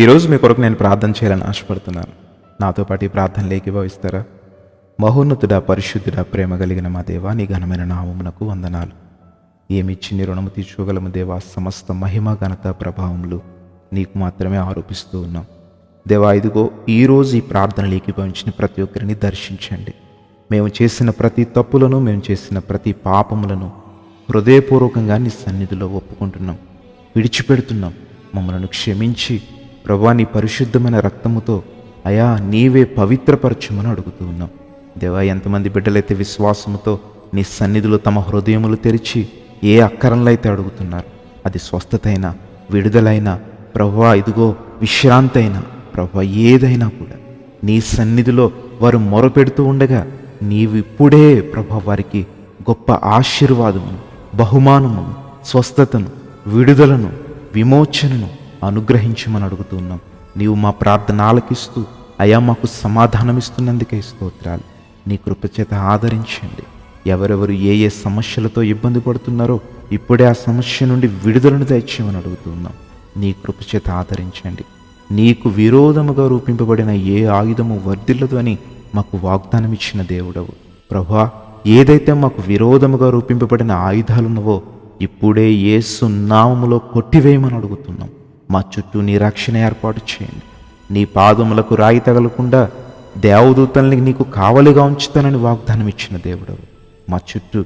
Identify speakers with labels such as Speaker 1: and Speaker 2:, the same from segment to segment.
Speaker 1: ఈరోజు మీ కొరకు నేను ప్రార్థన చేయాలని ఆశపడుతున్నాను. నాతో పాటు ఈ ప్రార్థనలు ఏకీభవిస్తారా మహోన్నతుడా పరిశుద్ధుడా ప్రేమ కలిగిన మా దేవా నీ ఘనమైన నామమునకు వందనాలు. ఏమిచ్చి నీ రుణము తీర్చుకోగలము దేవా? సమస్త మహిమ ఘనత ప్రభావములు నీకు మాత్రమే ఆరోపిస్తూ ఉన్నాం. దేవా ఇదిగో ఈరోజు ఈ ప్రార్థన లేకిభవించిన ప్రతి ఒక్కరిని దర్శించండి. మేము చేసిన ప్రతి తప్పులను మేము చేసిన ప్రతి పాపములను హృదయపూర్వకంగా నీ సన్నిధిలో ఒప్పుకుంటున్నాం. విడిచిపెడుతున్నాం. మమ్మలను క్షమించి ప్రభా నీ పరిశుద్ధమైన రక్తముతో అయా నీవే పవిత్రపరచమని అడుగుతూ ఉన్నాం. దేవా ఎంతమంది బిడ్డలైతే విశ్వాసముతో నీ సన్నిధిలో తమ హృదయములు తెరిచి ఏ అక్కరంలో అయితే అడుగుతున్నారు అది స్వస్థతైనా విడుదలైనా ప్రభా ఇదిగో విశ్రాంతి అయినా ప్రభా ఏదైనా కూడా నీ సన్నిధిలో వారు మొరపెడుతూ ఉండగా నీవిప్పుడే ప్రభా వారికి గొప్ప ఆశీర్వాదమును బహుమానమును స్వస్థతను విడుదలను విమోచనను అనుగ్రహించమని అడుగుతున్నాం. నీవు మా ప్రార్థన ఆలకిస్తూ అయా మాకు సమాధానమిస్తున్నందుకే స్తోత్రాలు. నీ కృపచేత ఆదరించండి. ఎవరెవరు ఏ ఏ సమస్యలతో ఇబ్బంది పడుతున్నారో ఇప్పుడే ఆ సమస్య నుండి విడుదలను తెచ్చేయమని అడుగుతున్నాం. నీ కృపచేత ఆదరించండి. నీకు విరోధముగా రూపింపబడిన ఏ ఆయుధము వర్ధిల్లదు అని మాకు వాగ్దానం ఇచ్చిన దేవుడవు. ప్రభా ఏదైతే మాకు విరోధముగా రూపింపబడిన ఆయుధాలున్నవో ఇప్పుడే ఏసు నామములో కొట్టివేయమని అడుగుతున్నాం. మా చుట్టూ నీ రక్షణ ఏర్పాటు చేయండి. నీ పాదములకు రాయి తగలకుండా దేవదూతల్ని నీకు కావలిగా ఉంచుతానని వాగ్దానం ఇచ్చిన దేవుడు. మా చుట్టూ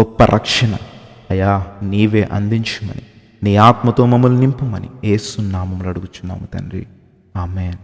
Speaker 1: గొప్ప రక్షణ. అయా నీవే అందించమని. నీ ఆత్మతో మమ్మల్ని నింపమని. ఏసునామములు అడుగుచున్నాము తండ్రి. ఆమెన్.